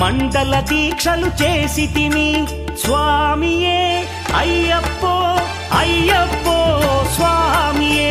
మండల దీక్షలు చేసి తిని స్వామియే అయ్యప్పో అయ్యప్పో స్వామియే.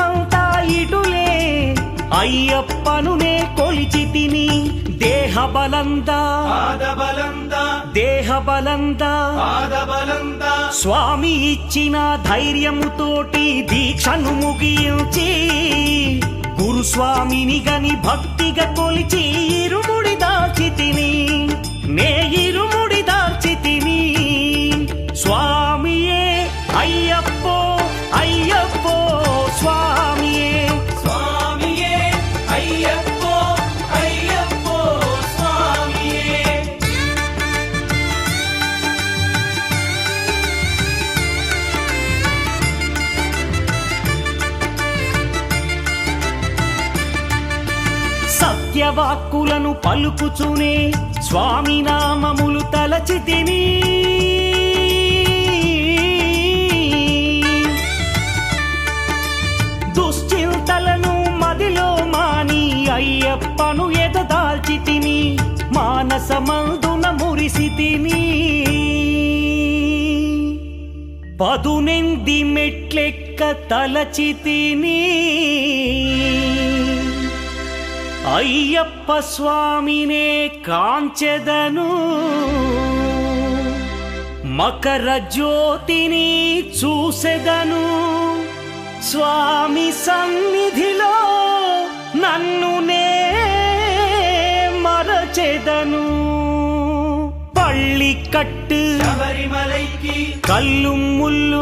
అయ్యప్పను నే కొలిచి తిని దేహ బలందా దేహ బలందా స్వామి ఇచ్చిన ధైర్యముతోటి దీక్షను ముగించి గురుస్వామిని గని భక్తిగా కొలిచి వాక్కులను పలుకుచునే స్వామి నామములు తలచి తిని. దుశ్చింతలను మదిలో మాని అయ్యప్పను ఎదదాల్చి తిని మానసమందున మురిసి తిని. పదునెంది మెట్లెక్క తలచితిని అయ్యప్ప స్వామినే కాంచెదను. మకర జ్యోతిని చూసెదను. స్వామి సన్నిధిలో నన్ను నే మరచెదను. పళ్ళి కట్టు కల్లు ముల్లు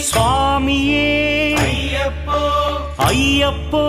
స్వామియే అయ్యప్పో అయ్యప్పో.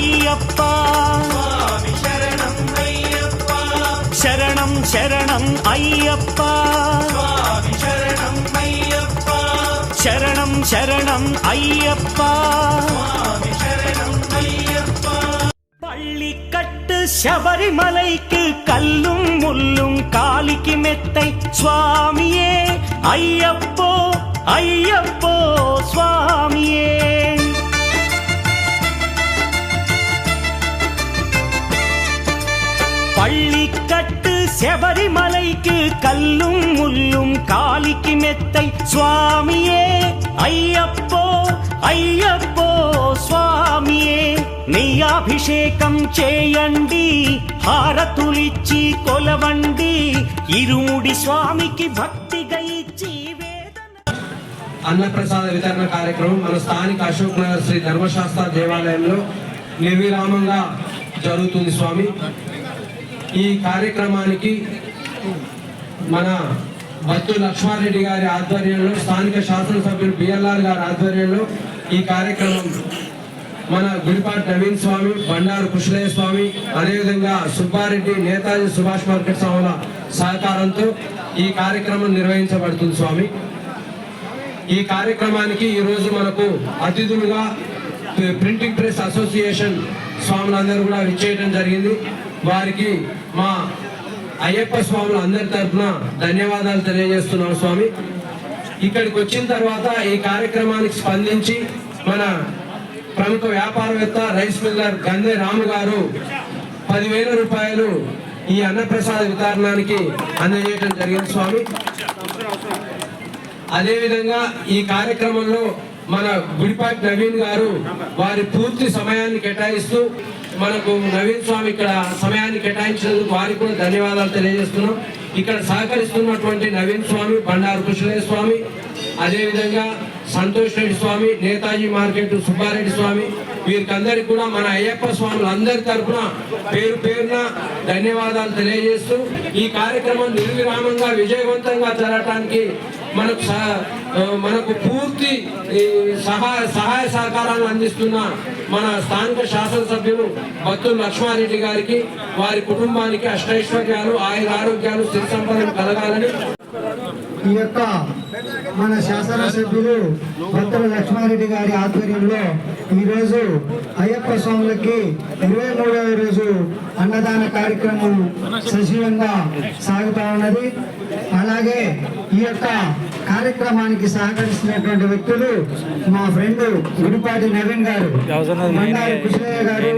ஐயப்பா. சரணம் சரணம் ஐயப்பா. சரணம் சரணம் ஐயப்பா. பள்ளிக்கட்டு சபரிமலைக்கு கல்லும் முள்ளும் காலிக்கு மெத்தை. சுவாமியே ஐயப்போ ஐயப்போ சுவாமியே. శబరిమలైకి కల్లుం ముల్లుం కాలికి మెత్తై స్వామియే అయ్యప్పో అయ్యప్పో స్వామియే. నెయ్యాభిషేకం చేయండి హారతులిచ్చి కొలవండి ఇరుముడి స్వామికి భక్తిగా ఇచ్చి అన్నప్రసాద వితరణ కార్యక్రమం మన స్థానిక అశోక్ నగర్ శ్రీ ధర్మశాస్త్ర దేవాలయంలో నిర్విరామంగా జరుగుతుంది స్వామి. ఈ కార్యక్రమానికి మన బత్తు లక్ష్మారెడ్డి గారి ఆధ్వర్యంలో స్థానిక శాసనసభ్యులు బిఎల్ఆర్ గారి ఆధ్వర్యంలో ఈ కార్యక్రమం మన గుడిపాటి నవీన్ స్వామి బండారు కృష్ణయ్య స్వామి అదేవిధంగా సుబ్బారెడ్డి నేతాజీ సుభాష్ మార్కెట్ స్వాముల సహకారంతో ఈ కార్యక్రమం నిర్వహించబడుతుంది స్వామి. ఈ కార్యక్రమానికి ఈరోజు మనకు అతిథులుగా ప్రింటింగ్ ప్రెస్ అసోసియేషన్ స్వాములందరూ కూడా విచ్చేయడం జరిగింది. వారికి మా అయ్యప్ప స్వాములు అందరి తరఫున ధన్యవాదాలు తెలియజేస్తున్నాం స్వామి. ఇక్కడికి వచ్చిన తర్వాత ఈ కార్యక్రమానికి స్పందించి మన ప్రముఖ వ్యాపారవేత్త రైస్ మిల్లర్ గందే రాము గారు పదివేల రూపాయలు ఈ అన్నప్రసాద వితరణానికి అందజేయడం జరిగింది స్వామి. అదేవిధంగా ఈ కార్యక్రమంలో మన గుడిపాటి నవీన్ గారు వారి పూర్తి సమయాన్ని కేటాయిస్తూ మనకు నవీన్ స్వామి ఇక్కడ సమయాన్ని కేటాయించినందుకు వారికి కూడా ధన్యవాదాలు తెలియజేస్తున్నాం. ఇక్కడ సహకరిస్తున్నటువంటి నవీన్ స్వామి బండారు కృష్ణయ్య స్వామి అదేవిధంగా సంతోష్ రెడ్డి స్వామి నేతాజీ మార్కెట్ సుబ్బారెడ్డి స్వామి వీరికందరికి కూడా మన అయ్యప్ప స్వాములు అందరి తరఫున పేరు పేరున ధన్యవాదాలు తెలియజేస్తూ ఈ కార్యక్రమం నిర్విరామంగా విజయవంతంగా జరగటానికి మనకు సహ- మనకు పూర్తి ఈ సహాయ సహాయ సహకారాలు అందిస్తున్న మన స్థానిక శాసనసభ్యులు భక్తులు లక్ష్మారెడ్డి గారికి వారి కుటుంబానికి అష్టైశ్వర్యాలు ఆయుర ఆరోగ్యాలు సిరి సంపదలు కలగాలని ఈ యొక్క మన శాసనసభ్యులు భక్తుల లక్ష్మారెడ్డి గారి ఆధ్వర్యంలో ఈరోజు అయ్యప్ప స్వాములకి ఇరవై మూడవ రోజు అన్నదాన కార్యక్రమం సజీవంగా సాగుతా ఉన్నది. అలాగే ఈ యొక్క కార్యక్రమానికి సహకరిస్తున్నటువంటి వ్యక్తులు మా ఫ్రెండ్ గుడిపాటి నవీన్ గారు. గారు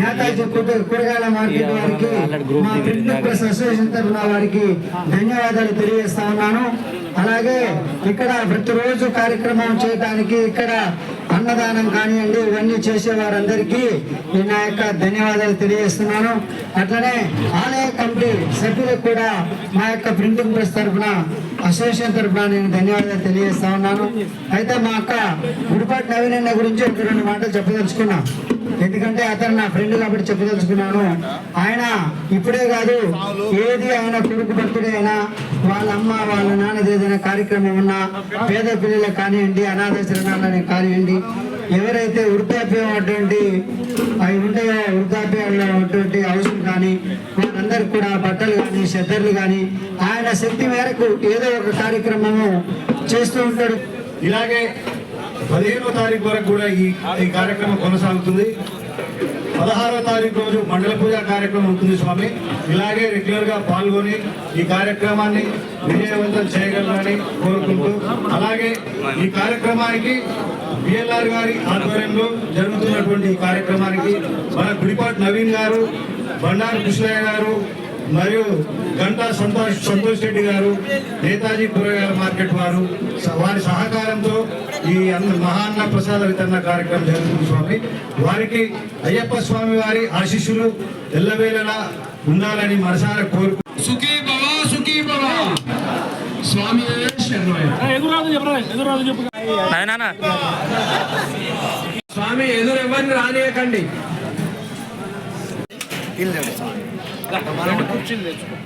నేతాజీ కూర- కూరగాయల మార్కెట్ వారికి మా ప్రింట్ ప్రెస్ అసోసియేషన్ తరఫున వారికి ధన్యవాదాలు తెలియజేస్తా ఉన్నాను. అలాగే ఇక్కడ ప్రతిరోజు కార్యక్రమం చేయడానికి ఇక్కడ అన్నదానం కానివ్వండి ఇవన్నీ చేసే వారందరికీ నేను నా యొక్క ధన్యవాదాలు తెలియజేస్తున్నాను. అట్లనే ఆలయ కమిటీ సభ్యులకు కూడా మా యొక్క ప్రింటింగ్ ప్రెస్ తరఫున అసోసియేషన్ తరఫున నేను ధన్యవాదాలు తెలియజేస్తా ఉన్నాను. అయితే మా అక్క గుడిపాటి నవీనన్న గురించి ఒక రెండు మాటలు చెప్పదలుచుకున్నా. ఎందుకంటే అతను నా ఫ్రెండ్ కాబట్టి చెప్పదలుచుకున్నాను. ఆయన ఇప్పుడే కాదు ఏది ఆయన కొడుకు బర్త్డే అయినా వాళ్ళ అమ్మ వాళ్ళ నాన్నది ఏదైనా కార్యక్రమం ఉన్నా పేద పిల్లలకు కానివ్వండి అనాథ శరణాలని కానివ్వండి ఎవరైతే వృద్ధాప్యం అటువంటి అవి ఉంటాయో వృద్ధాప్యంలో ఉన్నటువంటి అవసరం కానీ వాళ్ళందరికీ కూడా బట్టలు కానీ శ్రద్ధలు కానీ ఆయన శక్తి మేరకు ఏదో ఒక కార్యక్రమము చేస్తూ ఉంటాడు. ఇలాగే పదిహేనో తారీఖు వరకు కూడా ఈ ఈ కార్యక్రమం కొనసాగుతుంది. పదహారో తారీఖు రోజు మండల పూజ కార్యక్రమం ఉంటుంది స్వామి. ఇలాగే రెగ్యులర్గా పాల్గొని ఈ కార్యక్రమాన్ని విజయవంతం చేయగలరని కోరుకుంటూ అలాగే ఈ కార్యక్రమానికి బిఎల్ఆర్ గారి ఆధ్వర్యంలో జరుగుతున్నటువంటి కార్యక్రమానికి మన గుడిపాటి నవీన్ గారు బండారు కృష్ణయ్య గారు మరియు గంటా సంతోష్ సంతోష్ రెడ్డి గారు నేతాజీ కూరగాయల మార్కెట్ వారు స- వారి సహకారంతో ఈ అన్న మహాన్న ప్రసాద వితరణ కార్యక్రమం జరుగుతుంది స్వామి. వారికి అయ్యప్ప స్వామి వారి ఆశీస్సులు ఎల్లవేళలా ఉండాలని మనసారా కోరుకు సుఖీ భవ సుఖీ భవ. స్వామి స్వామి ఎదురు ఎవరిని రానియకండి. కుర్చీలు తెచ్చుకో.